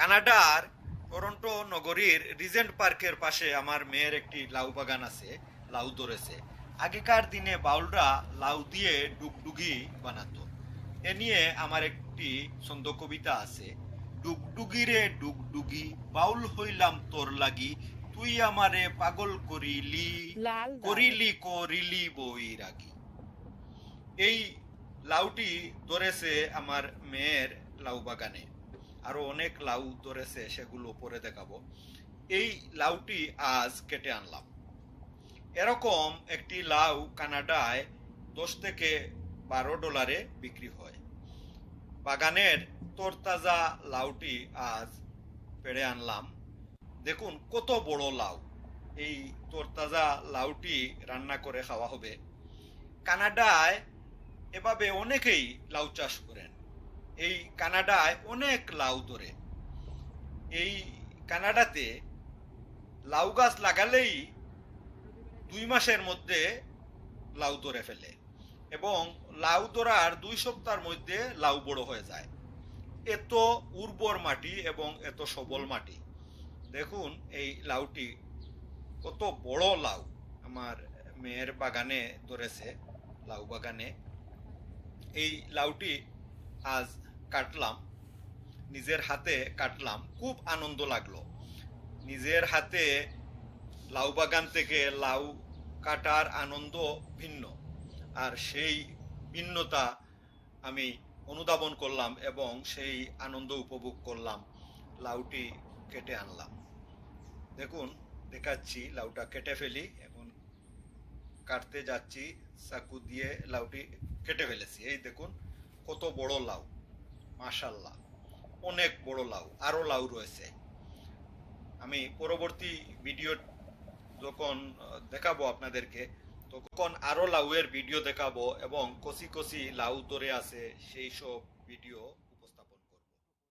কানাডার টরন্টো নগরীর রিজেন্ট পার্কের পাশে আমার মেয়ের একটি লাউ বাগান আছে লাউ ধরেছে। আগেকার দিনে বাউলরা লাউ দিয়ে ডুগডুগি বানাতো। এ নিয়ে আমার একটি ছন্দ কবিতা আছে। ডুগডুগি রে ডুগডুগি বাউল হইলাম তোর লাগি তুই আমারে পাগল করিলি করিলি করিলি বই রাগি এই লাউটি ধরেছে আমার মেয়ের লাউ বাগানে। আরও অনেক লাউ ধরেছে সেগুলো পরে দেখাবো। এই লাউটি আজ কেটে আনলাম। এরকম একটি লাউ কানাডায় দশ থেকে বারো ডলারে বিক্রি হয়। বাগানের তরতাজা লাউটি আজ পেড়ে আনলাম। দেখুন কত বড় লাউ। এই তরতাজা লাউটি রান্না করে খাওয়া হবে। কানাডায় এভাবে অনেকেই লাউ চাষ করেন। এই কানাডায় অনেক লাউ ধরে। এই কানাডাতে লাউ গাছ লাগালেই দুই মাসের মধ্যে লাউ ধরে ফেলে এবং লাউ ধরার দুই সপ্তাহের মধ্যে লাউ বড় হয়ে যায়। এত উর্বর মাটি এবং এত সবল মাটি। দেখুন এই লাউটি, কত বড় লাউ। আমার মেয়ের বাগানে ধরেছে, লাউ বাগানে। এই লাউটি আজ কাটলাম, নিজের হাতে কাটলাম, খুব আনন্দ লাগল। নিজের হাতে লাউ বাগান থেকে লাউ কাটার আনন্দ ভিন্ন। আর সেই ভিন্নতা আমি অনুধাবন করলাম এবং সেই আনন্দ উপভোগ করলাম, লাউটি কেটে আনলাম। দেখুন, দেখাচ্ছি, লাউটা কেটে ফেলি, এখন কাটতে যাচ্ছি, চাকু দিয়ে লাউটি কেটে ফেলেছি। এই দেখুন, কত বড় লাউ। মাশাল্লাহ অনেক বড় লাউ, আরও লাউ রয়েছে। আমি পরবর্তী ভিডিও যখন দেখাবো আপনাদেরকে, তখন আরও লাউয়ের ভিডিও দেখাবো এবং কচি কচি লাউ ধরে আছে সেই সব ভিডিও।